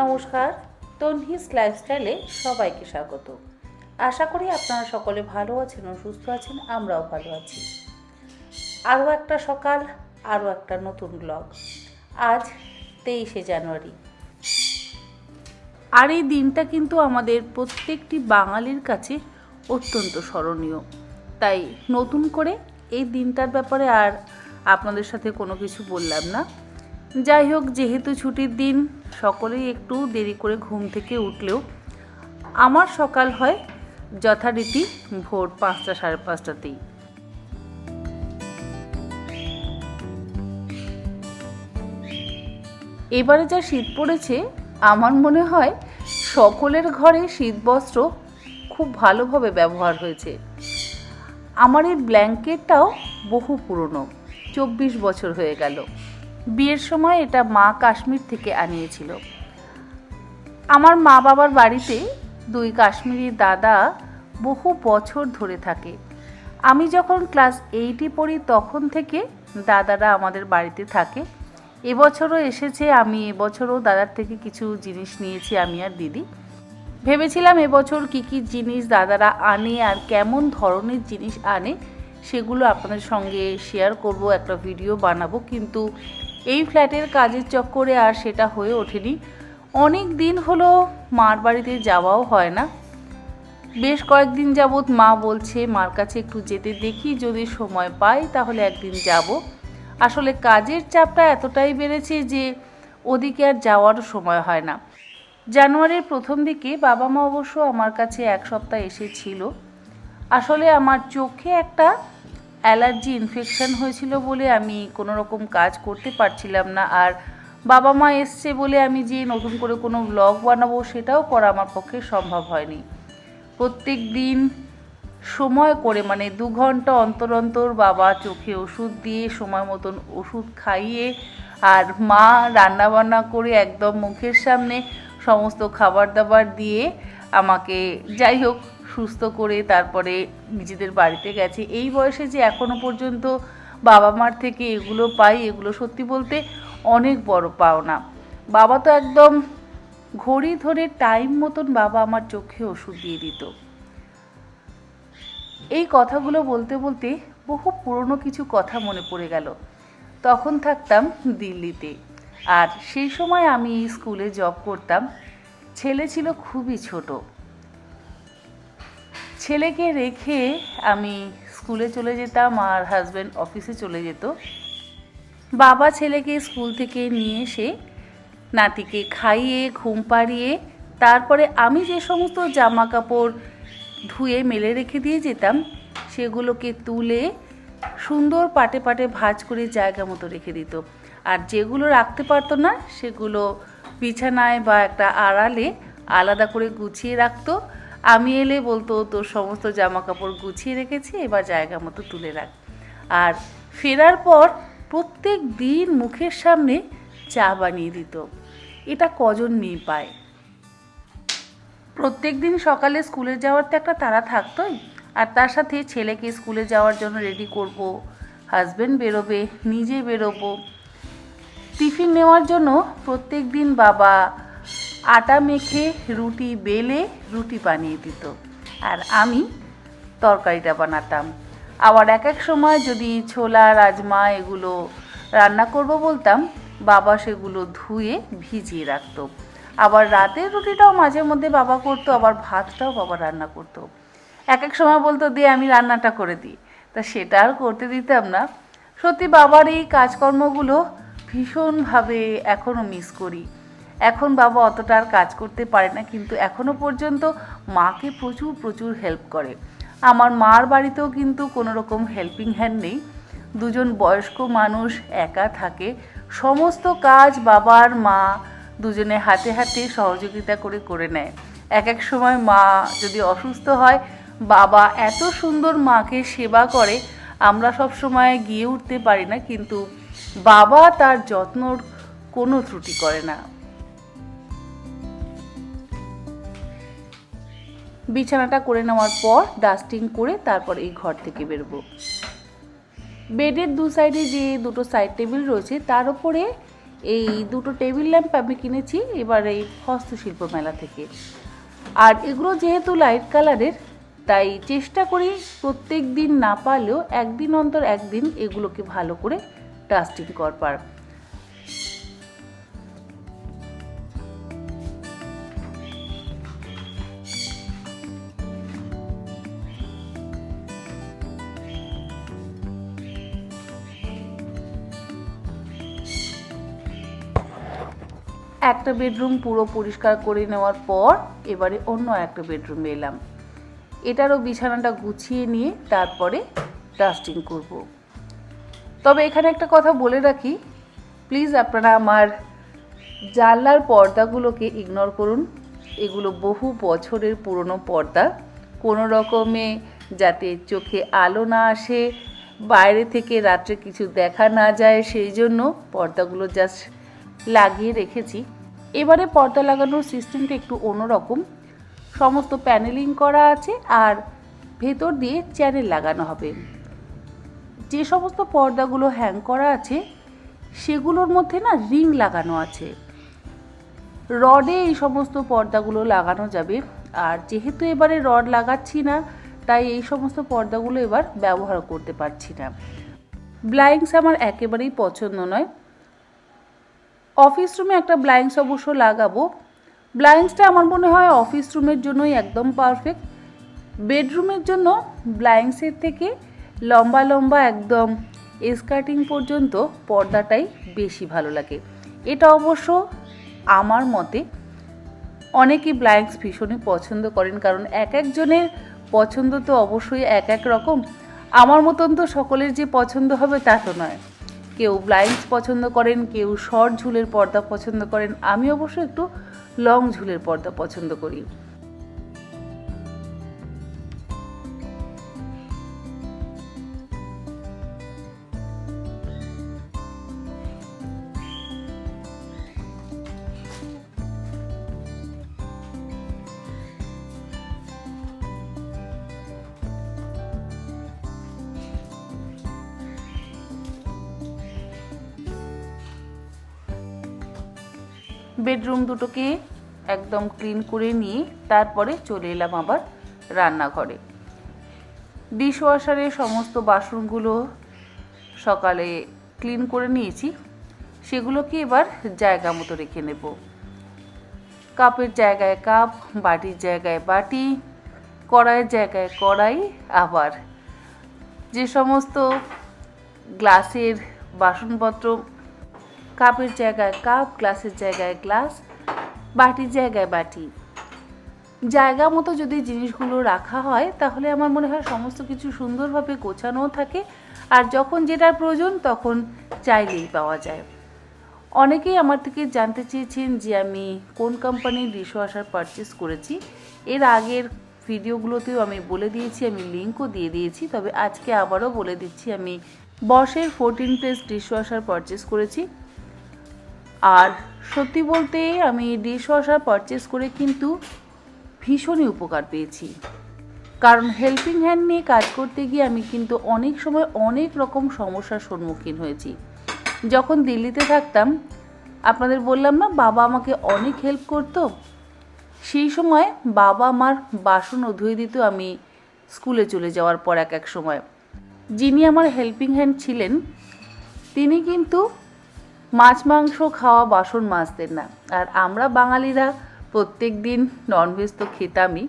নমস্কার, তনহিস লাইফস্টাইলে সবাইকে স্বাগত। আশা করি আপনারা সকলে ভালো আছেন ও সুস্থ আছেন, আমরাও ভালো আছি। আরও একটা সকাল, আরও একটা নতুন ব্লগ আজ তেইশে জানুয়ারি। আর এই দিনটা কিন্তু আমাদের প্রত্যেকটি বাঙালির কাছে অত্যন্ত স্মরণীয়। তাই নতুন করে এই দিনটার ব্যাপারে আর আপনাদের সাথে কোনো কিছু বললাম না। যাই হোক, যেহেতু ছুটির দিন সকলেই একটু দেরি করে ঘুম থেকে উঠলেও আমার সকাল হয় যথারীতি ভোর পাঁচটা সাড়ে পাঁচটাতেই। এবারে যা শীত পড়েছে, আমার মনে হয় সকলের ঘরে শীতবস্ত্র খুব ভালোভাবে ব্যবহার হয়েছে। আমার এই ব্ল্যাঙ্কেটটাও বহু পুরনো, চব্বিশ বছর হয়ে গেল। বিয়ের সময় এটা মা কাশ্মীর থেকে আনিয়েছিল। আমার মা বাবার বাড়িতে দুই কাশ্মীরি দাদা বহু বছর ধরে থাকে। আমি যখন ক্লাস এইটে পড়ি তখন থেকে দাদারা আমাদের বাড়িতে থাকে। এবছরও এসেছে, আমি এবছরও দাদার থেকে কিছু জিনিস নিয়েছি, আমি আর দিদি। ভেবেছিলাম এবছর কি কি জিনিস দাদারা আনে আর কেমন ধরনের জিনিস আনে, সেগুলো আপনাদের সঙ্গে শেয়ার করব, একটা ভিডিও বানাবো। কিন্তু এই ফ্ল্যাটের কাজের চক্করে আর সেটা হয়ে ওঠেনি। অনেক দিন হলো মার বাড়িতে যাওয়াও হয় না। বেশ কয়েকদিন যাবৎ মা বলছে, মার কাছে একটু যেতে দেখি, যদি সময় পাই তাহলে একদিন যাব। আসলে কাজের চাপটা এতটাই বেড়েছে যে ওদিকে আর যাওয়ারও সময় হয় না। জানুয়ারির প্রথম দিকে বাবা মা অবশ্য আমার কাছে এক সপ্তাহ এসেছিল। আসলে আমার চোখে একটা অ্যালার্জি ইনফেকশান হয়েছিল বলে আমি কোনো রকম কাজ করতে পারছিলাম না। আর বাবা মা এসছে বলে আমি যে নতুন করে কোনো ব্লগ বানাবো সেটাও করা আমার পক্ষে সম্ভব হয়নি। প্রত্যেক দিন সময় করে মানে দু ঘণ্টা অন্তর অন্তর বাবা চোখে ওষুধ দিয়ে সময় মতন ওষুধ খাইয়ে আর মা রান্না বান্না করে একদম মুখের সামনে সমস্ত খাবার দাবার দিয়ে আমাকে যাই হোক সুস্থ করে তারপরে নিজেদের বাড়িতে গেছে। এই বয়সে যে এখনও পর্যন্ত বাবা মার থেকে এগুলো পাই, এগুলো সত্যি বলতে অনেক বড় পাওনা। বাবা তো একদম ঘড়ি ধরে টাইম মতন বাবা আমার চোখে ওষুধ দিয়ে দিত। এই কথাগুলো বলতে বলতে বহু পুরনো কিছু কথা মনে পড়ে গেল। তখন থাকতাম দিল্লিতে। আর সেই সময় আমি স্কুলে জব করতাম। ছেলে ছিল খুবই ছোট। ছেলেকে রেখে আমি স্কুলে চলে যেতাম, আর হাজব্যান্ড অফিসে চলে যেত। বাবা ছেলেকে স্কুল থেকে নিয়ে এসে নাতিকে খাইয়ে, ঘুম পাড়িয়ে, তারপরে আমি যে সমস্ত জামা কাপড় ধুয়ে মেলে রেখে দিয়ে যেতাম, সেগুলোকে তুলে সুন্দর পাটে পাটে ভাঁজ করে জায়গা মতো রেখে দিত। আর যেগুলো রাখতে পারতো না, সেগুলো বিছানায় বা একটা আড়ালে আলাদা করে গুছিয়ে রাখতো। আমি এলে বলতো, তোর সমস্ত জামা কাপড় গুছিয়ে রেখেছি, এবার জায়গা মতো তুলে রাখ। আর ফেরার পর প্রত্যেক দিন মুখের সামনে চা বানিয়ে দিত। এটা কজন মেয়ে পায়? প্রত্যেক দিন সকালে স্কুলে যাওয়ার তো একটা তারা থাকতোই। আর তার সাথে ছেলেকে স্কুলে যাওয়ার জন্য রেডি করব হাজব্যান্ড বেরোবে, নিজে বেরোবো। টিফিন নেওয়ার জন্য প্রত্যেক দিন বাবা আটা মেখে রুটি বেলে রুটি বানিয়ে দিত। আর আমি তরকারিটা বানাতাম। আবার এক এক সময় যদি ছোলা, রাজমা এগুলো রান্না করব বলতাম, বাবা সেগুলো ধুয়ে ভিজিয়ে রাখতো। আবার রাতের রুটিটাও মাঝে মধ্যে বাবা করতো, আবার ভাতটাও বাবা রান্না করতো। এক এক সময় বলতো দিয়ে আমি রান্নাটা করে দিই। তা সেটা আর করতে দিতাম না। সত্যি বাবার এই কাজকর্মগুলো ভীষণভাবে এখনও মিস করি। এখন বাবা অতটা আর কাজ করতে পারে না, কিন্তু এখনও পর্যন্ত মাকে প্রচুর প্রচুর হেল্প করে। আমার মার বাড়িতেও কিন্তু কোনো রকম হেল্পিং হ্যান্ড নেই। দুজন বয়স্ক মানুষ একা থাকে। সমস্ত কাজ বাবার মা দুজনে হাতে হাতে সহযোগিতা করে করে নেয়। এক এক সময় মা যদি অসুস্থ হয়, বাবা এত সুন্দর মাকে সেবা করে, আমরা সব সময় গিয়ে উঠতে পারি না, কিন্তু বাবা তার যত্নর কোনো ত্রুটি করে না। বিছানাটা করে নেওয়ার পর ডাস্টিং করে তারপর এই ঘর থেকে বেরোবো। বেডের দু সাইডে যে দুটো সাইড টেবিল রয়েছে, তার উপরে এই দুটো টেবিল ল্যাম্প আমি কিনেছি এবার এই হস্তশিল্প মেলা থেকে। আর এগুলো যেহেতু লাইট কালারের তাই চেষ্টা করি প্রত্যেক দিন না পারলেও একদিন অন্তর একদিন এগুলোকে ভালো করে ডাস্টিং করবার। একটা বেডরুম পুরো পরিষ্কার করে নেওয়ার পর এবারে অন্য একটা বেডরুমে এলাম। এটারও বিছানাটা গুছিয়ে নিয়ে তারপরে ডাস্টিং করব। তবে এখানে একটা কথা বলে রাখি, প্লিজ আপনারা আমার জানলার পর্দাগুলোকে ইগনোর করুন। এগুলো বহু বছরের পুরনো পর্দা। কোনো রকমে যাতে চোখে আলো না আসে, বাইরে থেকে রাত্রে কিছু দেখা না যায়, সেই জন্য পর্দাগুলো জাস্ট লাগিয়ে রেখেছি। এবারে পর্দা লাগানোর সিস্টেমটা একটু অন্যরকম। সমস্ত প্যানেলিং করা আছে আর ভেতর দিয়ে চ্যানেল লাগানো হবে। যে সমস্ত পর্দাগুলো হ্যাং করা আছে, সেগুলোর মধ্যে না রিং লাগানো আছে। রডে এই সমস্ত পর্দাগুলো লাগানো যাবে। আর যেহেতু এবারে রড লাগাচ্ছি না, তাই এই সমস্ত পর্দাগুলো এবার ব্যবহার করতে পারছি না। ব্লাইংস আমার একেবারেই পছন্দ নয়। অফিস রুমে একটা ব্লাইন্ডস অবশ্য লাগাবো। ব্লাইন্ডসটা আমার মনে হয় অফিস রুমের জন্যই একদম পারফেক্ট বেডরুমের জন্য ব্লাইন্ডসের থেকে লম্বা লম্বা একদম স্কার্টিং পর্যন্ত পর্দাটাই বেশি ভালো লাগে। এটা অবশ্য আমার মতে অনেকেই ব্লাইন্ডস ভীষণই পছন্দ করেন, কারণ এক একজনের পছন্দ তো অবশ্যই এক এক রকম। আমার মতন তো সকলের যে পছন্দ হবে তা তো নয়। কেউ ব্লাইন্ডস পছন্দ করেন, কেউ শর্ট ঝুলের পর্দা পছন্দ করেন। আমি অবশ্য একটু লং ঝুলের পর্দা পছন্দ করি। বেডরুম দুটোকে একদম ক্লিন করে নিয়ে তারপরে চলে এলাম আবার রান্নাঘরে। ডিশওয়াশারে সমস্ত বাসনগুলো সকালে ক্লিন করে নিয়েছি। সেগুলোকে এবার জায়গা মতো রেখে নেব। কাপের জায়গায় কাপ, বাটির জায়গায় বাটি, কড়াইয়ের জায়গায় কড়াই, আবার যে সমস্ত গ্লাসের বাসনপত্র কাপের জায়গায় কাপ, গ্লাসের জায়গায় গ্লাস, বাটির জায়গায় বাটি। জায়গা মতো যদি জিনিসগুলো রাখা হয়, তাহলে আমার মনে হয় সমস্ত কিছু সুন্দরভাবে গোছানোও থাকে আর যখন যেটার প্রয়োজন তখন চাইলেই পাওয়া যায়। অনেকেই আমার থেকে জানতে চেয়েছেন যে আমি কোন কোম্পানির ডিশওয়াশার পারচেস করেছি। এর আগের ভিডিওগুলোতেও আমি বলে দিয়েছি, আমি লিঙ্কও দিয়ে দিয়েছি, তবে আজকে আবারও বলে দিচ্ছি, আমি বসের ফোরটিন প্লেস ডিশওয়াশার পারচেস করেছি। আর সত্যি বলতে আমি ডিশওয়াশার পারচেস করে কিন্তু ভীষণই উপকার পেয়েছি। কারণ হেল্পিং হ্যান্ড নিয়ে কাজ করতে গিয়ে আমি কিন্তু অনেক সময় অনেক রকম সমস্যার সম্মুখীন হয়েছি। যখন দিল্লিতে থাকতাম, আপনাদের বললাম না, বাবা আমাকে অনেক হেল্প করতো। সেই সময় বাবা আমার বাসনও ধুয়ে দিত আমি স্কুলে চলে যাওয়ার পর এক এক সময়। যিনি আমার হেল্পিং হ্যান্ড ছিলেন, তিনি কিন্তু মাছ, মাংস, খাওয়া, বাসন মাজতেন না। আর আমরা বাঙালিরা প্রত্যেক দিন ননভেজ তো খেতামই।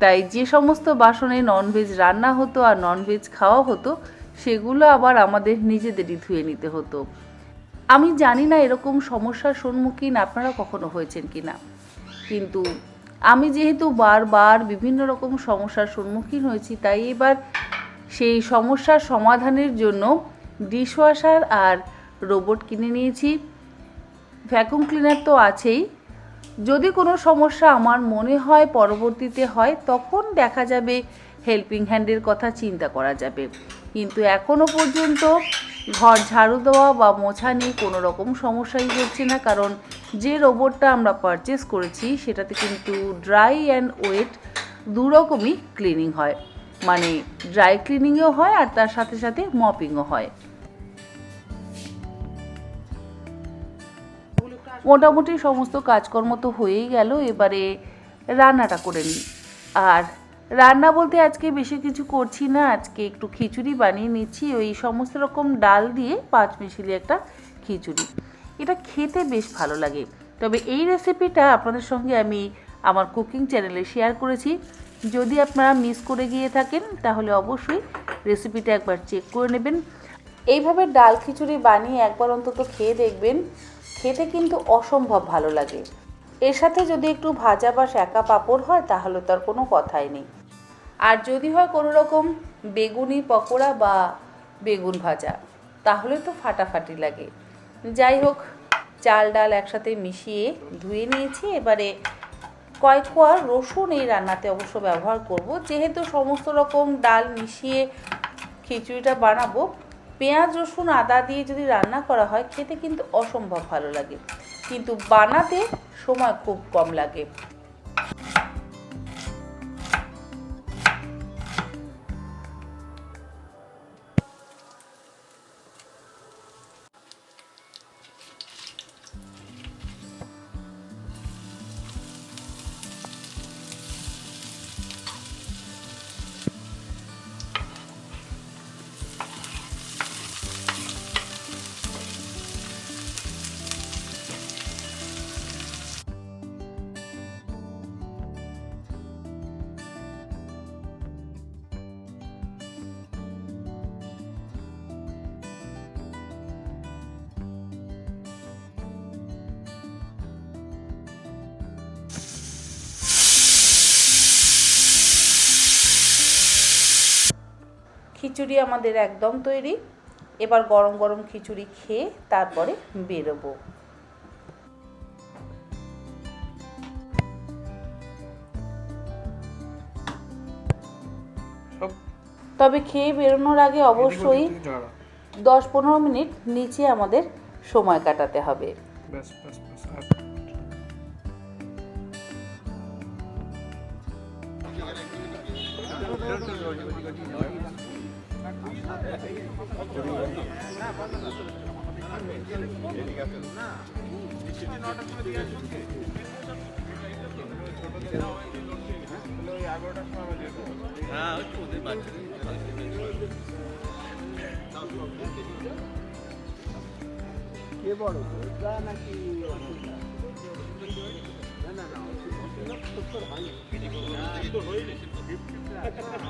তাই যে সমস্ত বাসনে ননভেজ রান্না হতো আর ননভেজ খাওয়া হতো, সেগুলো আবার আমাদের নিজেদেরই ধুয়ে নিতে হতো। আমি জানি না এরকম সমস্যার সম্মুখীন আপনারা কখনো হয়েছেন কি না কিন্তু আমি যেহেতু বারবার বিভিন্ন রকম সমস্যার সম্মুখীন হয়েছি, তাই এবার সেই সমস্যার সমাধানের জন্য ডিশওয়াশার আর রোবট কিনে নিয়েছি। ভ্যাকুম ক্লিনার তো আছেই। যদি কোনো সমস্যা আমার মনে হয় পরবর্তীতে হয়, তখন দেখা যাবে হেল্পিং হ্যান্ডের কথা চিন্তা করা যাবে। কিন্তু এখনও পর্যন্ত ঘর ঝাড়ু দেওয়া বা মোছা নিয়ে কোনো রকম সমস্যাই হচ্ছে না, কারণ যে রোবটটা আমরা পারচেস করেছি, সেটাতে কিন্তু ড্রাই অ্যান্ড ওয়েট দু রকমই ক্লিনিং হয়। মানে ড্রাই ক্লিনিংও হয় আর তার সাথে সাথে মপিংও হয়। মোটামুটি সমস্ত কাজকর্ম তো হয়েই গেল, এবারে রান্নাটা করে নিই। আর রান্না বলতে আজকে বেশি কিছু করছি না, আজকে একটু খিচুড়ি বানিয়ে নিচ্ছি। ওই সমস্ত রকম ডাল দিয়ে পাঁচ মিশিলি একটা খিচুড়ি। এটা খেতে বেশ ভালো লাগে। তবে এই রেসিপিটা আপনাদের সঙ্গে আমি আমার কুকিং চ্যানেলে শেয়ার করেছি। যদি আপনারা মিস করে গিয়ে থাকেন, তাহলে অবশ্যই রেসিপিটা একবার চেক করে নেবেন। এইভাবে ডাল খিচুড়ি বানিয়ে একবার অন্তত খেয়ে দেখবেন। খেতে কিন্তু অসম্ভব ভালো লাগে। এর সাথে যদি একটু ভাজা বা শাঁকা পাঁপড় হয়, তাহলে তার কোনো কথাই নেই। আর যদি হয় কোনো রকম বেগুনি পকোড়া বা বেগুন ভাজা, তাহলে তো ফাটাফাটি লাগে। যাই হোক, চাল ডাল একসাথে মিশিয়ে ধুয়ে নিয়েছি। এবারে কয়েক কোয়া রসুন এই রান্নাতে অবশ্য ব্যবহার করব। যেহেতু সমস্ত রকম ডাল মিশিয়ে খিচুড়িটা বানাবো পেঁয়াজ, রসুন, আদা দিয়ে যদি রান্না করা হয়, খেতে কিন্তু অসম্ভব ভালো লাগে। কিন্তু বানাতে সময় খুব কম লাগে। খিচুড়ি আমাদের একদম তৈরি। এবার গরম গরম খিচুড়ি খেয়ে তারপরে বেরোবো। তবে খেয়ে বেরোনোর আগে অবশ্যই। দশ পনেরো মিনিট নিচে আমাদের সময় কাটাতে হবে। ব্যাস ব্যাস ব্যাস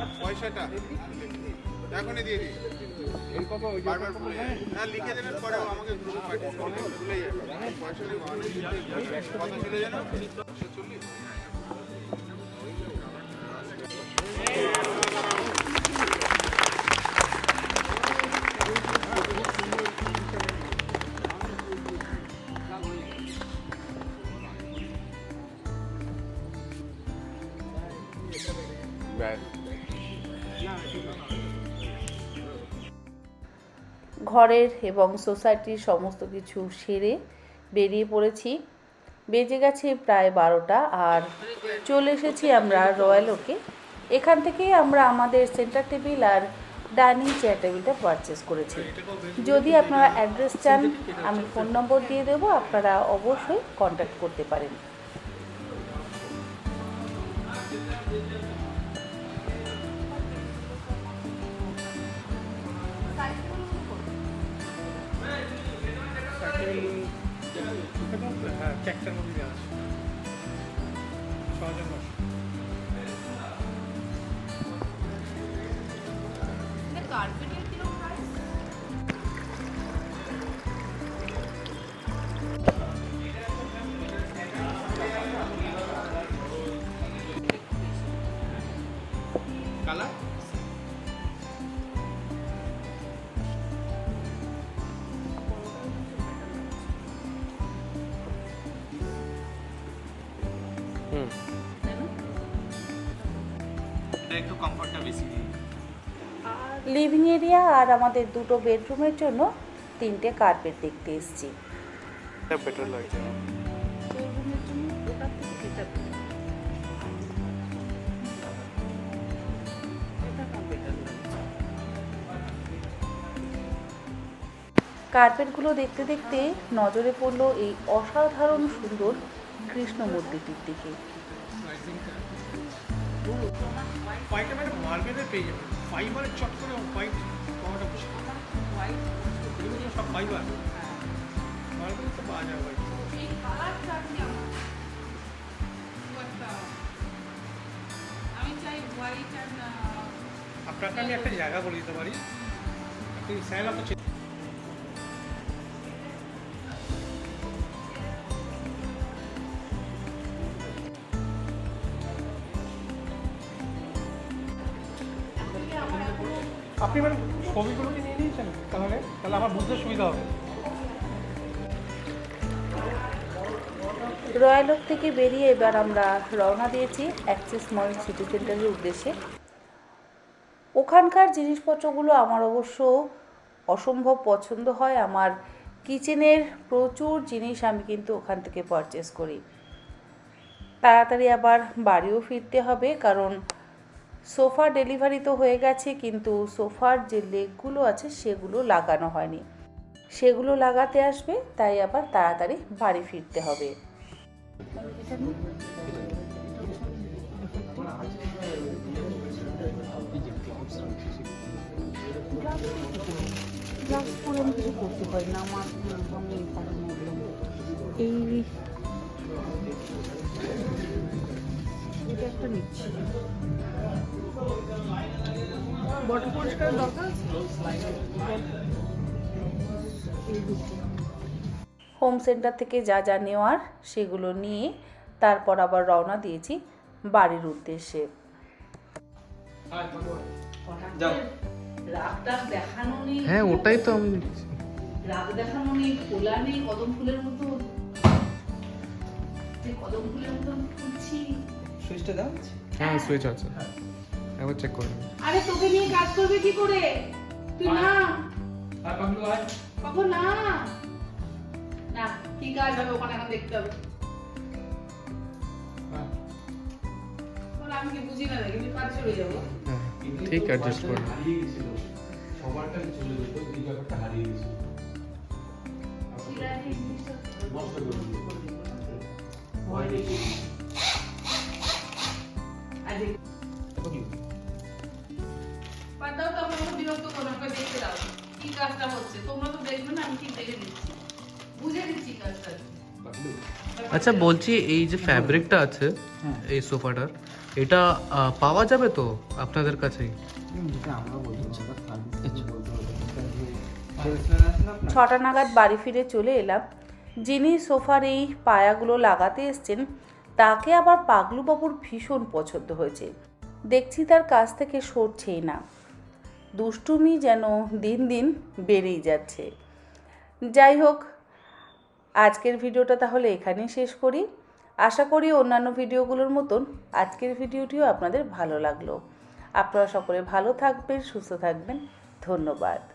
আর পয়সাটা। এখনই দিয়ে দিই। এই কথা ওই বারবার ভুলে। হ্যাঁ লিখে দেবেন পরে আমাকে গ্রুপে পাঠিয়ে দেবেন। ভুলে যাবে। পয়সা বাহানা কত ছিল যেন? একশো চল্লিশ। ঘরের এবং সোসাইটির সমস্ত কিছু সেরে বেরিয়ে পড়েছি। বেজে গেছে প্রায় বারোটা আর চলে এসেছি আমরা রয়্যাল ওকে। এখান থেকেই আমরা আমাদের সেন্টার টেবিল আর ডাইনিং চেয়ার টেবিলটা পারচেস করেছি। যদি আপনারা অ্যাড্রেস চান, আমি ফোন নম্বর দিয়ে দেবো, আপনারা অবশ্যই কন্ট্যাক্ট করতে পারেন। ট্যাক্সের মধ্যে দেওয়া আছে। ছজন বসে। কালার কমফর্টটা বেশি লিভিং এরিয়া আর আমাদের দুটো বেডরুমের জন্য তিনটে কার্পেট দেখতে এসেছি। বেটার লাগছে। কার্পেটগুলো দেখতে দেখতে নজরে পড়ল এই অসাধারণ সুন্দর কৃষ্ণ মূর্তিটির দিকে। হোয়াইটে মানে মার্বেলের পেয়ে যাবেন ফাইবারের চট করে হোয়াইট পাওয়াটা মুশকিল সব ফাইবার মার্বেল তো পাওয়া যায় হোয়াইট আপনাকে আমি একটা জায়গা বলে দিতে পারি। আপনি স্যার আপনার আপনি মানে ছবিগুলো কি নিয়ে নিয়েছেন? তাহলে তাহলে আমার বুঝতে সুবিধা হবে। রয়্যালক থেকে বেরিয়ে এবার আমরা রওনা দিয়েছি অ্যাক্সিস মল সিটি সেন্টারের উদ্দেশ্যে। ওখানকার জিনিসপত্রগুলো আমার অবশ্য অসম্ভব পছন্দ হয়। আমার কিচেনের প্রচুর জিনিস আমি কিন্তু ওখান থেকে পারচেস করি। তাড়াতাড়ি আবার বাড়িও ফিরতে হবে, কারণ সোফা ডেলিভারি তো হয়ে গেছে, কিন্তু সোফার যে লেগগুলো আছে সেগুলো লাগানো হয়নি সেগুলো লাগাতে আসবে, তাই আবার তাড়াতাড়ি বাড়ি ফিরতে হবে না। এই একটা নিচ্ছি বডি পরিষ্কার দরকার হোম সেন্টার থেকে যা যা নেওয়ার সেগুলো নিয়ে তারপর আবার রওনা দিয়েছি বাড়ির উদ্দেশ্যে। হ্যাঁ ওটাই তো আমি রাগ দেখানো নেই খোলা নেই কদম ফুলের মতো। কদম ফুলের মতো খুঁজছি সুইচটা দাও। হ্যাঁ সুইচ আছে। একবার চেক করে আরে তোকে নিয়ে কাজ করবে কি করে? তুই না। কখন না। না কি কাজ হবে ওখানে এখন দেখতে হবে। আমি কি বুঝি না কিন্তু কাজ চলে যাব। হ্যাঁ ঠিক অ্যাডজাস্ট করে হারিয়ে গেছিল। সবারটা চলে যেত এই ব্যাপারটা হারিয়ে গেছিল। নষ্ট করে দিল। আজকে কাজটা হচ্ছে। তোমরা তো দেখবে না আমি ঠিক দেখে দিচ্ছি বুঝে দিচ্ছি কাজটা। আচ্ছা বলছি এই যে ফ্যাব্রিকটা আছে এই সোফাটার এটা পাওয়া যাবে তো আপনাদের কাছেই? আছেন আপনার ছটা নাগাদ বাড়ি ফিরে চলে এলাম। যিনি সোফার এই পায়াগুলো লাগাতে এসছেন তাকে আবার পাগলুবাবুর ভীষণ পছন্দ হয়েছে। দেখছি তার কাছ থেকে সরছেই না। দুষ্টুমি যেন দিন দিন বেড়েই যাচ্ছে। যাই হোক, আজকের ভিডিওটা তাহলে এখানেই শেষ করি। আশা করি অন্যান্য ভিডিওগুলোর মতন আজকের ভিডিওটিও আপনাদের ভালো লাগল। আপনারা সকলে ভালো থাকবেন, সুস্থ থাকবেন। ধন্যবাদ।